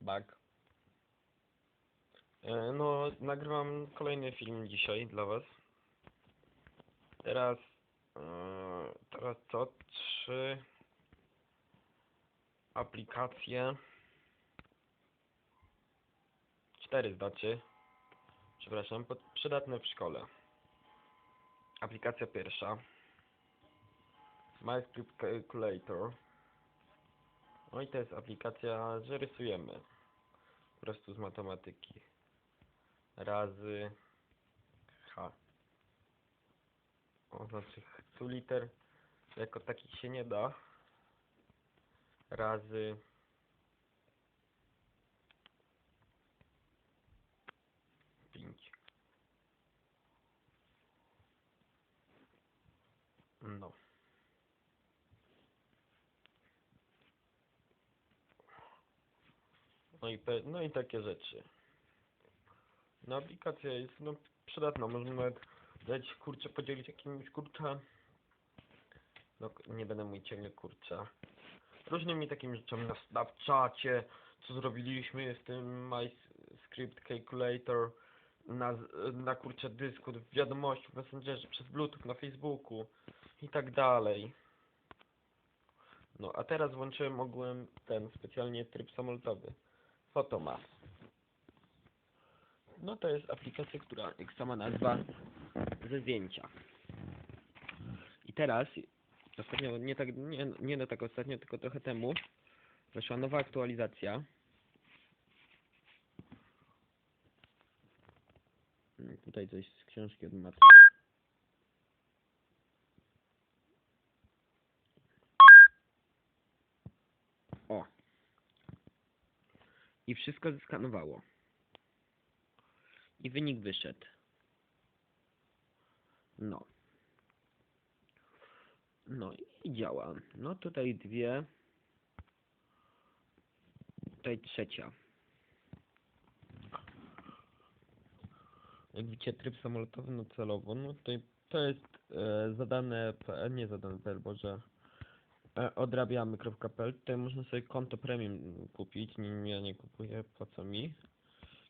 Bug. E, No, nagrywam kolejny film dzisiaj dla was. Teraz, e, teraz co? Trzy aplikacje. Cztery znaczy. Przepraszam, przydatne w szkole. Aplikacja pierwsza. MyScript Calculator. No i to jest aplikacja, że rysujemy. Po prostu z matematyki. Razy H. O, znaczy tu liter jako takich się nie da. Razy pięć. No. No i, no i takie rzeczy. No aplikacja jest no, przydatna, można nawet dać kurczę podzielić jakimś kurczę. No nie będę mówić ciągle kurczę. Różnymi takimi rzeczami na Snapchacie, co zrobiliśmy z tym MyScript Calculator na, na kurczę dysku, wiadomości, w Messengerze, przez Bluetooth, na Facebooku i tak dalej. No a teraz włączyłem ogółem ten specjalnie tryb samolotowy. Photomas. No to jest aplikacja, która jak sama nazwa ze zdjęcia. I teraz ostatnio, nie tak, nie, nie no tak ostatnio, tylko trochę temu weszła nowa aktualizacja. Mm, Tutaj coś z książki od matki. O. I wszystko zeskanowało. I wynik wyszedł. No. No i działa. No tutaj dwie. Tutaj trzecia. Jak widzicie tryb samolotowy no celowo, no tutaj to jest e, zadane, nie zadane PL, boże odrabiamy.pl, tutaj można sobie konto premium kupić, nie, ja nie kupuję, po co mi.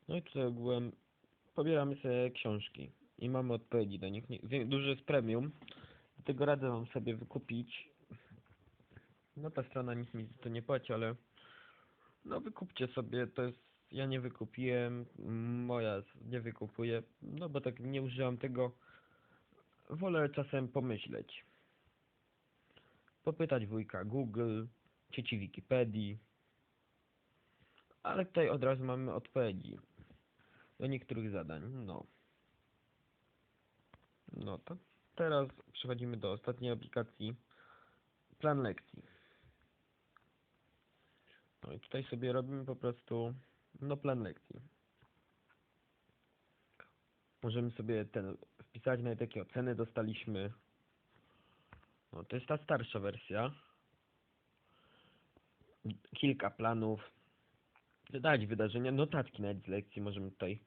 No i tutaj ogółem pobieramy sobie książki i mamy odpowiedzi do nich. Nie, duży jest premium, dlatego radzę wam sobie wykupić. No ta strona nic mi to nie płaci, ale no wykupcie sobie, to jest, ja nie wykupiłem, moja nie wykupuje, no bo tak nie używam tego, wolę czasem pomyśleć. Popytać wujka Google, cieci Wikipedii, ale tutaj od razu mamy odpowiedzi do niektórych zadań, no. No to teraz przechodzimy do ostatniej aplikacji, plan lekcji. No i tutaj sobie robimy po prostu, no plan lekcji. Możemy sobie ten wpisać nawet jakie oceny dostaliśmy. To jest ta starsza wersja. Kilka planów. Dodać wydarzenia, notatki nawet z lekcji możemy tutaj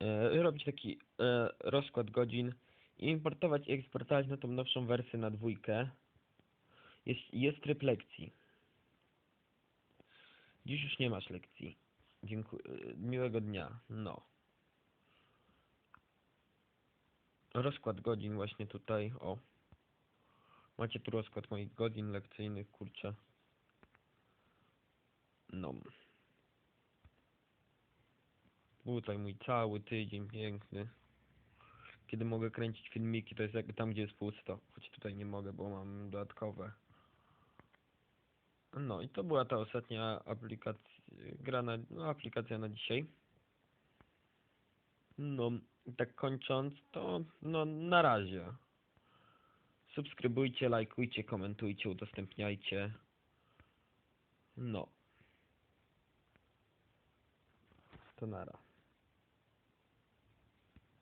e, robić taki e, rozkład godzin i importować i eksportować na tą nowszą wersję na dwójkę. Jest, jest tryb lekcji. Dziś już nie masz lekcji. Dziękuję. Miłego dnia. No. Rozkład godzin właśnie tutaj. O. Macie tu rozkład moich godzin lekcyjnych, kurczę. No. Tutaj mój cały tydzień piękny. Kiedy mogę kręcić filmiki, to jest jakby tam, gdzie jest pusto. Choć tutaj nie mogę, bo mam dodatkowe. No i to była ta ostatnia aplikacja, gra na, no, aplikacja na dzisiaj. No, tak kończąc, to no na razie. Subskrybujcie, lajkujcie, komentujcie, udostępniajcie. No. To nara.